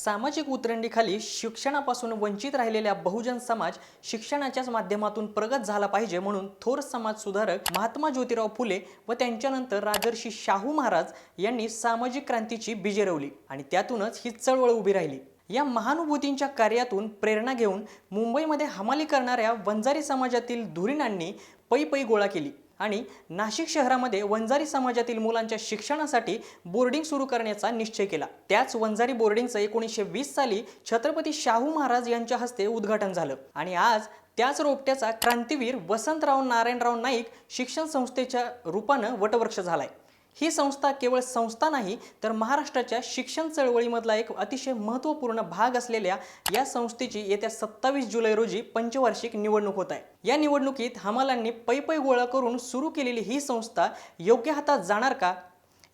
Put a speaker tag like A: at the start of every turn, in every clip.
A: सामाजिक उतरंडीखाली शिक्षणापासून वंचित राहिलेल्या बहुजन समाज शिक्षणाच्याच माध्यमातून प्रगत झाला पाहिजे म्हणून थोर समाज सुधारक महात्मा ज्योतिराव फुले व त्यांच्यानंतर राजर्षी शाहू महाराज यांनी सामाजिक क्रांतीची बीजे रवली आणि त्यातूनच ही चळवळ उभी राहिली. या महानुभूतींच्या कार्यातून प्रेरणा घेऊन मुंबईमध्ये हमाली करणाऱ्या वंजारी समाजातील धुरीणांनी पै पै गोळा केली. आणि नाशिक शहरामध्ये वंजारी समाजातील मुलांच्या शिक्षणासाठी बोर्डिंग सुरू करण्याचा निश्चय केला. त्याच वंजारी बोर्डिंगचं एकोणीसशे वीस साली छत्रपती शाहू महाराज यांच्या हस्ते उद्घाटन झालं. आणि आज त्याच रोपट्याचा क्रांतीवीर वसंतराव नारायणराव नाईक शिक्षण संस्थेच्या रूपानं वटवृक्ष झालाय. ही संस्था केवळ संस्था नाही तर महाराष्ट्राच्या शिक्षण चळवळीमधला एक अतिशय महत्त्वपूर्ण भाग असलेल्या या संस्थेची येत्या सत्तावीस जुलै रोजी पंचवार्षिक निवडणूक होत आहे. या निवडणुकीत हमालांनी पै पै गोळा करून सुरू केलेली ही संस्था योग्य हातात जाणार का?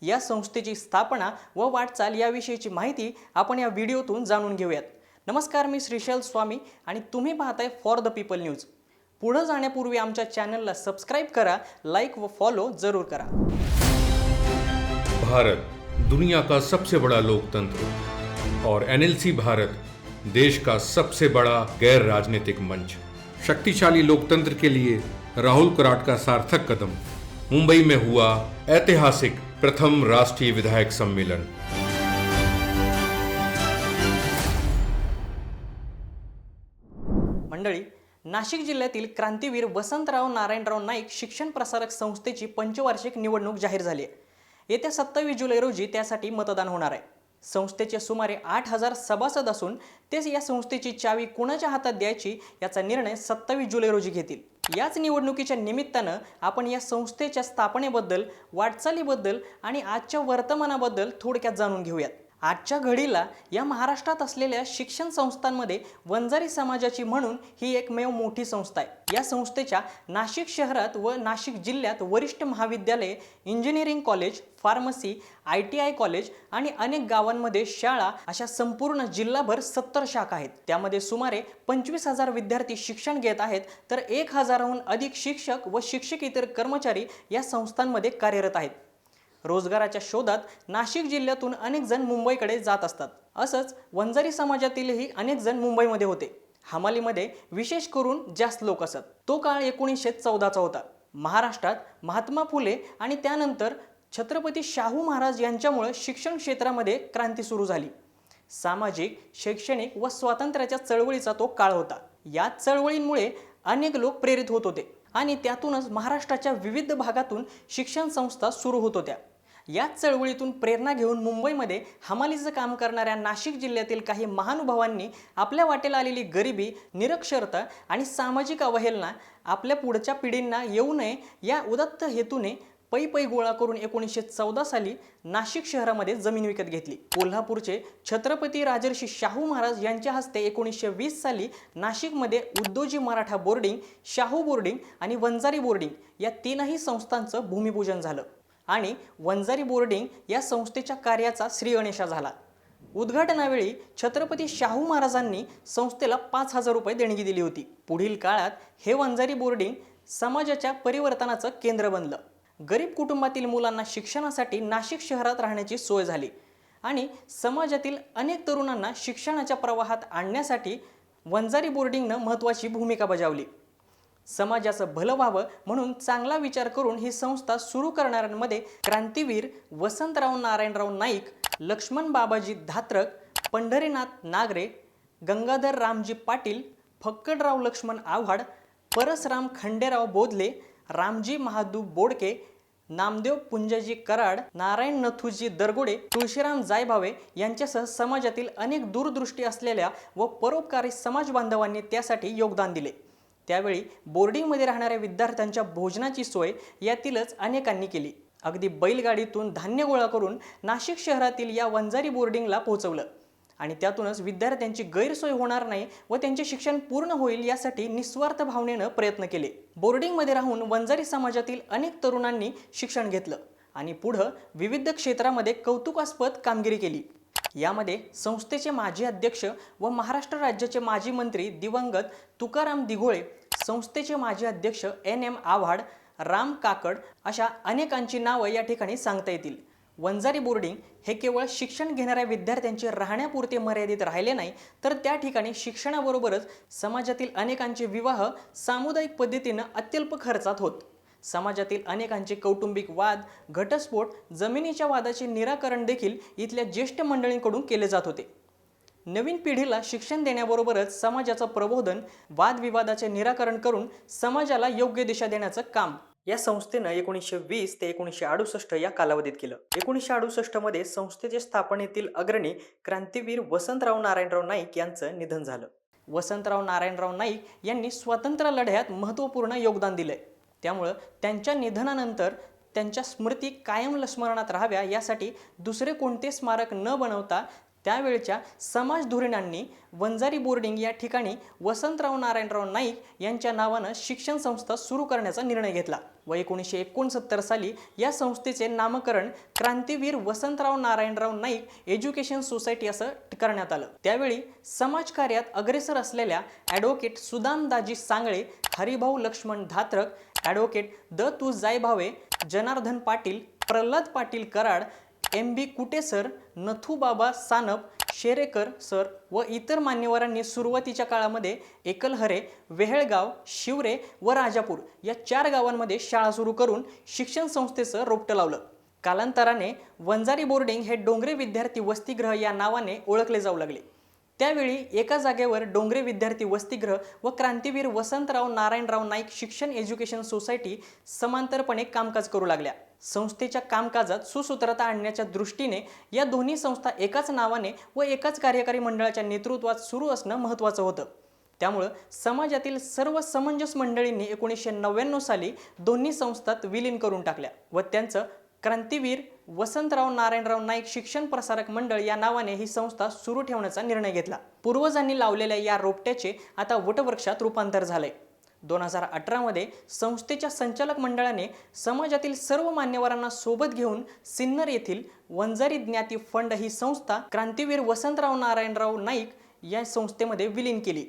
A: या संस्थेची स्थापना व वाटचाल याविषयीची माहिती आपण या व्हिडिओतून जाणून घेऊयात. नमस्कार मी श्रीशैल स्वामी आणि तुम्ही पाहताय फॉर द पीपल न्यूज पुढं जाण्यापूर्वी आमच्या चॅनलला सबस्क्राईब करा लाईक व फॉलो जरूर करा.
B: भारत दुनिया का सबसे बड़ा लोकतंत्र और एनएलसी भारत देश का सबसे बड़ा गैर राजनीतिक मंच। शक्तिशाली लोकतंत्र के लिए राहुल कराट का सार्थक कदम। मुंबई में हुआ ऐतिहासिक प्रथम राष्ट्रीय विधायक सम्मेलन।
A: मंडळी, नाशिक जिल्ह्यातील क्रांतीवीर वसंतराव नारायणराव नाईक शिक्षण प्रसारक संस्थेची पंचवार्षिक निवडणूक जाहीर झाली आहे. येत्या सत्तावीस जुलै रोजी त्यासाठी मतदान होणार आहे. संस्थेचे सुमारे आठ हजार सभासद असून तेच या संस्थेची चावी कुणाच्या हातात द्यायची याचा निर्णय सत्तावीस जुलै रोजी घेतील. याच निवडणुकीच्या निमित्तानं आपण या संस्थेच्या स्थापनेबद्दल वाटचालीबद्दल आणि आजच्या वर्तमानाबद्दल थोडक्यात जाणून घेऊयात. आजच्या घडीला या महाराष्ट्रात असलेल्या शिक्षण संस्थांमध्ये वंजारी समाजाची म्हणून ही एकमेव मोठी संस्था आहे. या संस्थेच्या नाशिक शहरात व नाशिक जिल्ह्यात वरिष्ठ महाविद्यालये engineering college pharmacy I T I college आणि अनेक गावांमध्ये शाळा अशा संपूर्ण जिल्हाभर सत्तर शाखा आहेत. त्यामध्ये सुमारे पंचवीस हजार विद्यार्थी शिक्षण घेत आहेत तर एक हजाराहून अधिक शिक्षक व शिक्षकेतर कर्मचारी या संस्थांमध्ये कार्यरत आहेत. रोजगाराच्या शोधात नाशिक जिल्ह्यातून अनेक जण मुंबईकडे जात असतात. असंच वंजारी समाजातीलही अनेक जण मुंबईमध्ये होते. हमालीमध्ये विशेष करून जास्त लोक असत. तो काळ एकोणीसशे चौदाचा होता. महाराष्ट्रात महात्मा फुले आणि त्यानंतर छत्रपती शाहू महाराज यांच्यामुळे शिक्षण क्षेत्रामध्ये क्रांती सुरू झाली. सामाजिक शैक्षणिक व स्वातंत्र्याच्या चळवळीचा तो काळ होता. या चळवळींमुळे अनेक लोक प्रेरित होत होते. आणि त्यातूनच महाराष्ट्राच्या विविध भागातून शिक्षण संस्था सुरू होत होत्या. याच चळवळीतून प्रेरणा घेऊन मुंबईमध्ये हमालीचं काम करणाऱ्या नाशिक जिल्ह्यातील काही महानुभावांनी आपल्या वाटेला आलेली गरिबी निरक्षरता आणि सामाजिक अवहेलना आपल्या पुढच्या पिढींना येऊ नये या उदत्त हेतूने पै पै गोळा करून एकोणीसशे चौदा साली नाशिक शहरामध्ये जमीन विकत घेतली. कोल्हापूरचे छत्रपती राजर्षी शाहू महाराज यांच्या हस्ते एकोणीसशे वीस साली नाशिकमध्ये उद्योजी मराठा बोर्डिंग शाहू बोर्डिंग आणि वंजारी बोर्डिंग या तीनही संस्थांचं भूमिपूजन झालं. आणि वंजारी बोर्डिंग या संस्थेच्या कार्याचा श्रीगणेशा झाला. उद्घाटनावेळी छत्रपती शाहू महाराजांनी संस्थेला पाच हजार रुपये देणगी दिली होती. पुढील काळात हे वंजारी बोर्डिंग समाजाच्या परिवर्तनाचं केंद्र बनलं. गरीब कुटुंबातील मुलांना शिक्षणासाठी नाशिक शहरात राहण्याची सोय झाली. आणि समाजातील अनेक तरुणांना शिक्षणाच्या प्रवाहात आणण्यासाठी वंजारी बोर्डिंगनं महत्त्वाची भूमिका बजावली. समाजाचं भलं व्हावं म्हणून चांगला विचार करून ही संस्था सुरू करणाऱ्यांमध्ये क्रांतीवीर वसंतराव नारायणराव नाईक लक्ष्मण बाबाजी धात्रक पंढरीनाथ नागरे गंगाधर रामजी पाटील फक्कडराव लक्ष्मण आव्हाड परसराम खंडेराव बोधले रामजी महादू बोडके नामदेव पुंजाजी कराड नारायण नथुजी दरगोडे तुळशीराम जायभावे यांच्यासह समाजातील अनेक दूरदृष्टी असलेल्या व परोपकारी समाज बांधवांनी त्यासाठी योगदान दिले. त्यावेळी बोर्डिंगमध्ये राहणाऱ्या विद्यार्थ्यांच्या भोजनाची सोय यातीलच अनेकांनी केली. अगदी बैलगाडीतून धान्य गोळा करून नाशिक शहरातील या वंजारी बोर्डिंगला पोहोचवलं. आणि त्यातूनच विद्यार्थ्यांची गैरसोय होणार नाही व त्यांचे शिक्षण पूर्ण होईल यासाठी निस्वार्थ भावनेनं प्रयत्न केले. बोर्डिंगमध्ये राहून वंजारी समाजातील अनेक तरुणांनी शिक्षण घेतलं आणि पुढं विविध क्षेत्रामध्ये कौतुकास्पद कामगिरी केली. यामध्ये संस्थेचे माजी अध्यक्ष व महाराष्ट्र राज्याचे माजी मंत्री दिवंगत तुकाराम दिघोळे संस्थेचे माजी अध्यक्ष एन एम आव्हाड राम काकड अशा अनेकांची नावं या ठिकाणी सांगता येतील. वंजारी बोर्डिंग हे केवळ शिक्षण घेणाऱ्या विद्यार्थ्यांचे राहण्यापुरते मर्यादित राहिले नाही तर त्या ठिकाणी शिक्षणाबरोबरच समाजातील अनेकांचे विवाह सामुदायिक पद्धतीनं अत्यल्प खर्चात होत. समाजातील अनेकांचे कौटुंबिक वाद घटस्फोट जमिनीच्या वादाचे निराकरण देखील इथल्या ज्येष्ठ मंडळींकडून केले जात होते. नवीन पिढीला शिक्षण देण्याबरोबरच समाजाचं प्रबोधन वादविवादाचे निराकरण करून समाजाला योग्य दिशा देण्याचं काम या संस्थेनं एकोणीसशे वीस ते एकोणीसशे अडुसष्ट या कालावधीत केलं. एकोणीसशे अडुसष्टमध्ये संस्थेचे स्थापनेतील अग्रणी क्रांतीवीर वसंतराव नारायणराव नाईक यांचं निधन झालं. वसंतराव नारायणराव नाईक यांनी स्वातंत्र्य लढ्यात महत्त्वपूर्ण योगदान दिलंय. त्यामुळं त्यांच्या निधनानंतर त्यांच्या स्मृती कायम स्मरणात राहाव्या यासाठी दुसरे कोणते स्मारक न बनवता त्यावेळच्या समाज धोरणांनी वंजारी बोर्डिंग या ठिकाणी वसंतराव नारायणराव नाईक यांच्या नावानं शिक्षण संस्था सुरू करण्याचा निर्णय घेतला. व एकोणीसशे एकोणसत्तर साली या संस्थेचे नामकरण क्रांतीवीर वसंतराव नारायणराव नाईक एज्युकेशन सोसायटी असं करण्यात आलं. त्यावेळी समाजकार्यात अग्रेसर असलेल्या ॲडव्होकेट सुदामदाजी सांगळे हरिभाऊ लक्ष्मण धात्रक ॲडव्होकेट द तू Jaybhave Janardan Patil Pralhad Patil Karad M B Kute sir Nathubaba Sanap Sherekar sir व इतर मान्यवरांनी सुरुवातीच्या काळामध्ये एकलहरे वेहळगाव शिवरे व राजापूर या चार गावांमध्ये शाळा सुरू करून शिक्षण संस्थेचं रोपटं लावलं. कालांतराने वंजारी बोर्डिंग हे डोंगरे विद्यार्थी वसतिगृह या नावाने ओळखले जाऊ लागले. त्यावेळी एका जागेवर डोंगरे विद्यार्थी वसतिगृह व क्रांतीवीर वसंतराव नारायणराव नाईक शिक्षण एज्युकेशन सोसायटी समांतरपणे कामकाज करू लागल्या. संस्थेच्या कामकाजात सुसूत्रता आणण्याच्या दृष्टीने या दोन्ही संस्था एकाच नावाने व एकाच कार्यकारी मंडळाच्या नेतृत्वात सुरू असणं महत्त्वाचं होतं. त्यामुळं समाजातील सर्व समंजस मंडळींनी एकोणीसशे नव्याण्णव साली दोन्ही संस्थात विलीन करून टाकल्या व त्यांचं क्रांतीवीर वसंतराव नारायणराव नाईक शिक्षण प्रसारक मंडळ या नावाने ही संस्था सुरू ठेवण्याचा निर्णय घेतला. पूर्वजांनी लावलेल्या या रोपट्याचे आता वटवृक्षात रूपांतर झालंय. दोन हजार अठरामध्ये संस्थेच्या संचालक मंडळाने समाजातील सर्व मान्यवरांना सोबत घेऊन सिन्नर येथील वंजारी ज्ञाती फंड ही संस्था क्रांतीवीर वसंतराव नारायणराव नाईक या संस्थेमध्ये विलीन केली.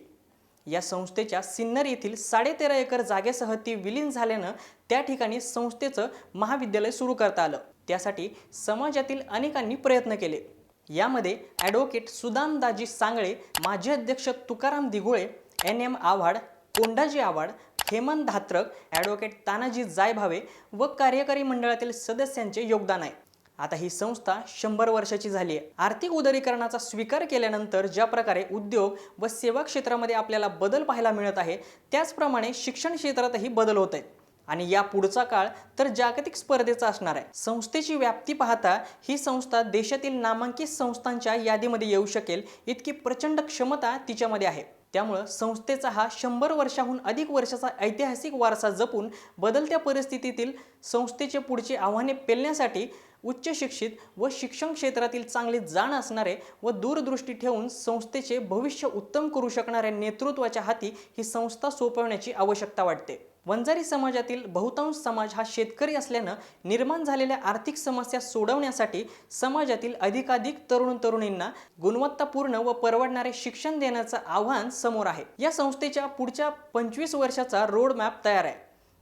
A: या संस्थेच्या सिन्नर येथील साडेतेरा एकर जागेसह ती विलीन झाल्यानं त्या ठिकाणी संस्थेचं महाविद्यालय सुरू करता आलं. त्यासाठी समाजातील अनेकांनी प्रयत्न केले. यामध्ये ॲडव्होकेट सुदामदाजी सांगळे माजी अध्यक्ष Tukaram Dighole N M Awhad Kondaji Awhad Hemant Dhatrak advocate Tanaji Jaybhave व कार्यकारी मंडळातील सदस्यांचे योगदान आहे. आता ही संस्था शंभर वर्षाची झाली आहे. आर्थिक उदारीकरणाचा स्वीकार केल्यानंतर ज्या प्रकारे उद्योग व सेवा क्षेत्रामध्ये आपल्याला बदल पाहायला मिळत आहे त्याचप्रमाणे शिक्षण क्षेत्रातही बदल होत आहेत. आणि या पुढचा काळ तर जागतिक स्पर्धेचा असणार आहे. संस्थेची व्याप्ती पाहता ही संस्था देशातील नामांकित संस्थांच्या यादीमध्ये येऊ शकेल इतकी प्रचंड क्षमता तिच्यामध्ये आहे. त्यामुळं संस्थेचा हा शंभर वर्षाहून अधिक वर्षाचा ऐतिहासिक वारसा जपून बदलत्या परिस्थितीतील संस्थेचे पुढची आव्हाने पेलण्यासाठी उच्च शिक्षित व शिक्षण क्षेत्रातील चांगले जाण असणारे व दूरदृष्टी ठेवून संस्थेचे भविष्य उत्तम करू शकणाऱ्या नेतृत्वाच्या हाती ही संस्था सोपवण्याची आवश्यकता वाटते. वंजारी समाजातील बहुतांश समाज हा शेतकरी असल्यानं निर्माण झालेल्या आर्थिक समस्या सोडवण्यासाठी समाजातील अधिकाधिक तरुण तरुणींना गुणवत्तापूर्ण व परवडणारे शिक्षण देण्याचं आव्हान समोर आहे. या संस्थेच्या पुढच्या पंचवीस वर्षाचा रोड मॅप तयार आहे.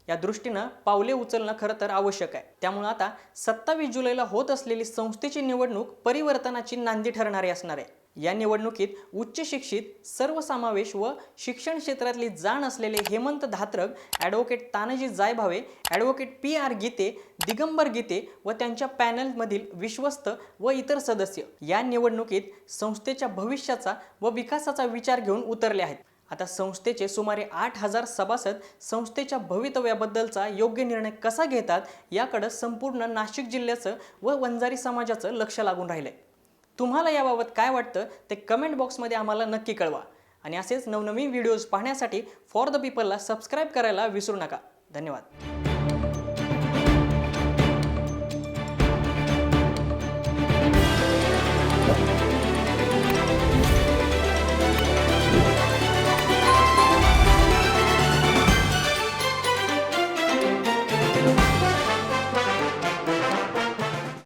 A: या दृष्टीनं पावले उचलणं खरं तर आवश्यक आहे. त्यामुळे आता सत्तावीस जुलैला होत असलेली संस्थेची निवडणूक परिवर्तनाची नांदी ठरणारी असणार आहे. या निवडणुकीत उच्च शिक्षित सर्वसमावेश व शिक्षण क्षेत्रातली जाण असलेले Hemant Dhatrak advocate Tanaji Jaybhave advocate P R Gite Digambar Gite व त्यांच्या पॅनलमधील विश्वस्त व इतर सदस्य या निवडणुकीत संस्थेच्या भविष्याचा व विकासाचा विचार घेऊन उतरले आहेत. आता संस्थेचे सुमारे आठ हजार सभासद संस्थेच्या भवितव्याबद्दलचा योग्य निर्णय कसा घेतात याकडं संपूर्ण नाशिक जिल्ह्याचं व वंजारी समाजाचं लक्ष लागून राहिलंय. तुम्हाला याबाबत काय वाटतं ते कमेंट बॉक्समध्ये आम्हाला नक्की कळवा. आणि असेच नवनवीन व्हिडिओज पाहण्यासाठी फॉर द पीपलला सबस्क्राईब करायला विसरू नका. धन्यवाद.